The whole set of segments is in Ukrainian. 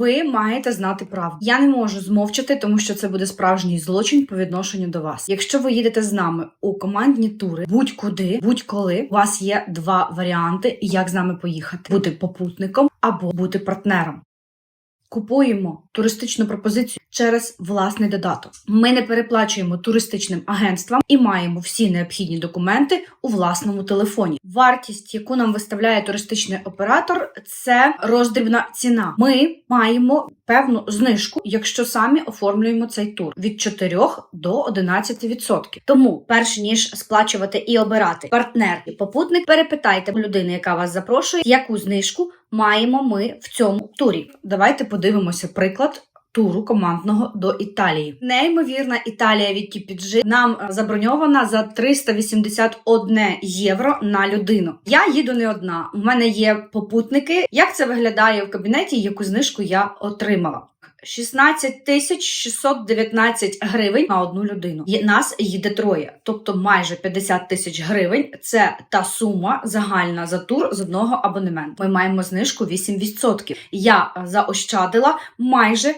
Ви маєте знати правду. Я не можу змовчати, тому що це буде справжній злочин по відношенню до вас. Якщо ви їдете з нами у командні тури, будь-куди, будь-коли, у вас є два варіанти, як з нами поїхати: бути попутником або бути партнером. Купуємо туристичну пропозицію через власний додаток. Ми не переплачуємо туристичним агентствам і маємо всі необхідні документи у власному телефоні. Вартість, яку нам виставляє туристичний оператор, це роздрібна ціна. Ми маємо певну знижку, якщо самі оформлюємо цей тур від 4 до 11%. Тому, перш ніж сплачувати і обирати партнер і попутник, перепитайте людини, яка вас запрошує, яку знижку маємо ми в цьому турі. Давайте подивимося приклад. Туру командного до Італії. Неймовірна Італія від TPG нам е, заброньована за 381 євро на людину. Я їду не одна. У мене є попутники. Як це виглядає в кабінеті? Яку знижку я отримала? 16 тисяч 619 гривень на одну людину. Нас їде троє, тобто майже 50 тисяч гривень. Це та сума загальна за тур з одного абонементу. Ми маємо знижку 8%. Я е, заощадила майже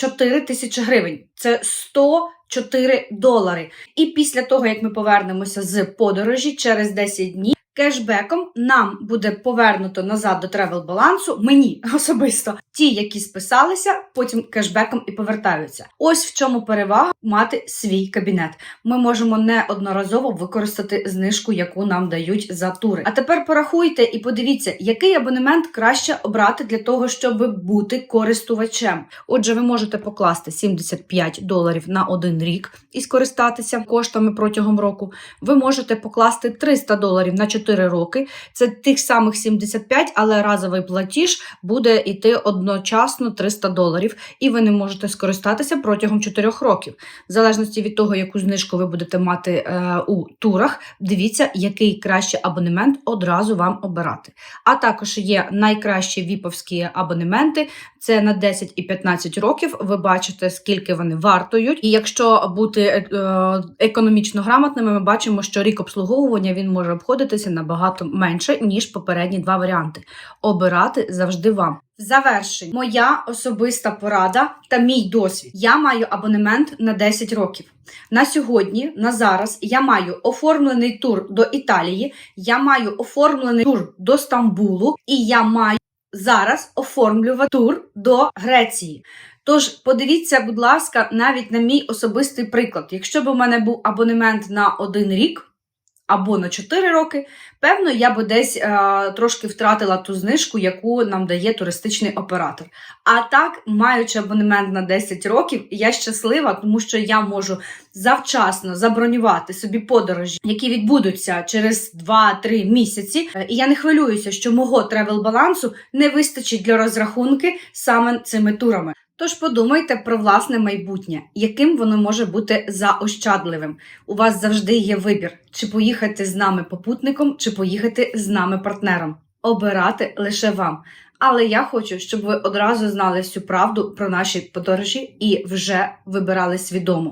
4 тисячі гривень. Це 104 долари. І після того, як ми повернемося з подорожі через 10 днів. Кешбеком нам буде повернуто назад до тревел балансу, мені особисто ті, які списалися, потім кешбеком і повертаються. Ось в чому перевага мати свій кабінет. Ми можемо неодноразово використати знижку, яку нам дають за тури. А тепер порахуйте і подивіться, який абонемент краще обрати для того, щоб бути користувачем. Отже, ви можете покласти 75 доларів на один рік і скористатися коштами протягом року. Ви можете покласти 300 доларів на 4 роки. Це тих самих 75, але разовий платіж буде йти одночасно 300 доларів, і ви не можете скористатися протягом 4 років. В залежності від того, яку знижку ви будете мати е, у турах, дивіться, який краще абонемент одразу вам обирати. А також є найкращі віповські абонементи. Це на 10 і 15 років. Ви бачите, скільки вони вартують. І якщо бути е, е, економічно грамотними, ми бачимо, що рік обслуговування він може обходитися набагато менше, ніж попередні два варіанти. Обирати завжди вам. В завершенні моя особиста порада та мій досвід. Я маю абонемент на 10 років. На сьогодні, на зараз, я маю оформлений тур до Італії, я маю оформлений тур до Стамбулу, і я маю зараз оформлювати тур до Греції. Тож подивіться, будь ласка, навіть на мій особистий приклад. Якщо б у мене був абонемент на один рік або на 4 роки, певно, я би десь е, трошки втратила ту знижку, яку нам дає туристичний оператор. А так, маючи абонемент на 10 років, я щаслива, тому що я можу завчасно забронювати собі подорожі, які відбудуться через 2-3 місяці. Е, І я не хвилююся, що мого тревел балансу не вистачить для розрахунки саме цими турами. Тож подумайте про власне майбутнє, яким воно може бути заощадливим. У вас завжди є вибір, чи поїхати з нами попутником, чи поїхати з нами партнером. Обирати лише вам. Але я хочу, щоб ви одразу знали всю правду про наші подорожі і вже вибирали свідомо.